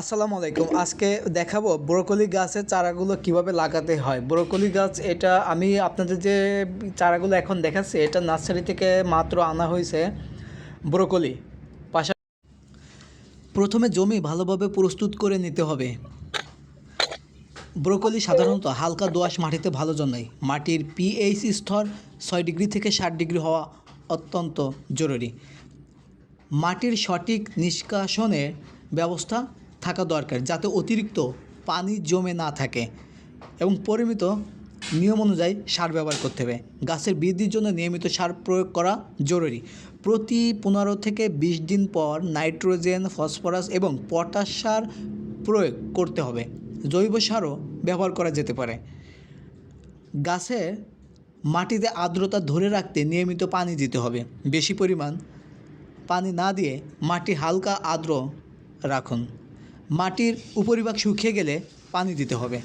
আসসালামু আলাইকুম। আজকে দেখাবো ব্রোকলি গাছের চারাগুলো কীভাবে লাগাতে হয়। ব্রোকলি গাছ, এটা আমি আপনাদের যে চারাগুলো এখন দেখাচ্ছি, এটা নার্সারি থেকে মাত্র আনা হয়েছে ব্রোকলি। পাশা প্রথমে জমি ভালোভাবে প্রস্তুত করে নিতে হবে। ব্রোকলি সাধারণত হালকা দোআঁশ মাটিতে ভালো জন্মায়। মাটির পিএইচ স্তর ছয় ডিগ্রি থেকে ষাট ডিগ্রি হওয়া অত্যন্ত জরুরি। মাটির সঠিক নিষ্কাশনের ব্যবস্থা থাকা দরকার যাতে অতিরিক্ত পানি জমে না থাকে এবং পরিমিত নিয়ম অনুযায়ী সার ব্যবহার করতে হবে। গাছের বৃদ্ধির জন্য নিয়মিত সার প্রয়োগ করা জরুরি। প্রতি পনেরো থেকে বিশ দিন পর নাইট্রোজেন, ফসফরাস এবং পটাশ সার প্রয়োগ করতে হবে। জৈব সারও ব্যবহার করা যেতে পারে। গাছের মাটিতে আর্দ্রতা ধরে রাখতে নিয়মিত পানি দিতে হবে। বেশি পরিমাণ পানি না দিয়ে মাটি হালকা আর্দ্র রাখুন। মাটির উপরিভাগ শুকিয়ে গেলে পানি দিতে হবে।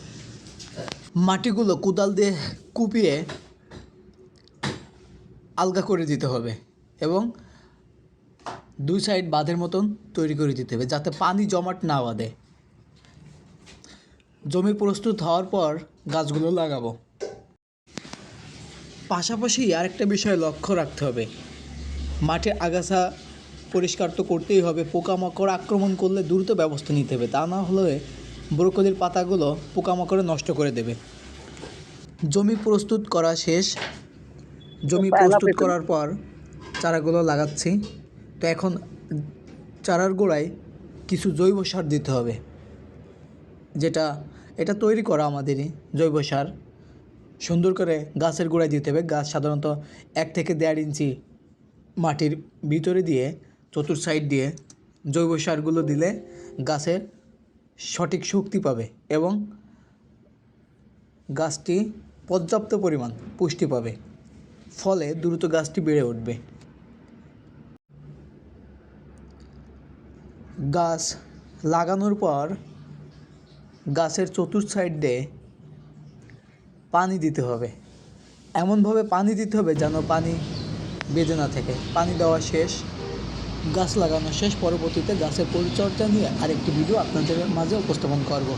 মাটিগুলো কোদাল দিয়ে কুপিয়ে আলগা করে দিতে হবে এবং দুই সাইড বাঁধের মতন তৈরি করে দিতে হবে যাতে পানি জমাট না বাঁধে। জমি প্রস্তুত হওয়ার পর গাছগুলো লাগাবো। পাশাপাশি আরেকটা বিষয় লক্ষ্য রাখতে হবে। মাঠে আগাছা পরিষ্কার তো করতেই হবে। পোকামাকড় আক্রমণ করলে দ্রুত ব্যবস্থা নিতে হবে। তা না হলে ব্রোকলির পাতাগুলো পোকামাকড়ে নষ্ট করে দেবে। জমি প্রস্তুত করা শেষ। জমি প্রস্তুত করার পর চারাগুলো লাগাচ্ছি। তো এখন চারার গোড়ায় কিছু জৈব সার দিতে হবে। যেটা এটা তৈরি করা আমাদেরই জৈব সার। সুন্দর করে গাছের গোড়ায় দিতে হবে। গাছ সাধারণত এক থেকে দেড় ইঞ্চি মাটির ভিতরে দিয়ে চতুর সাইড দিয়ে জৈব সারগুলো দিলে গাছের সঠিক শক্তি পাবে এবং গাছটি পর্যাপ্ত পরিমাণ পুষ্টি পাবে। ফলে দ্রুত গাছটি বেড়ে উঠবে। গাছ লাগানোর পর গাছের চতুর সাইড দিয়ে পানি দিতে হবে। এমনভাবে পানি দিতে হবে যেন পানি বেঁধে না থাকে। পানি দেওয়া শেষ। গাছ লাগানো শেষ পরবর্তীতে গাছের পরিচর্যা নিয়ে আরেকটি ভিডিও আপনাদের মাঝে উপস্থাপন করব।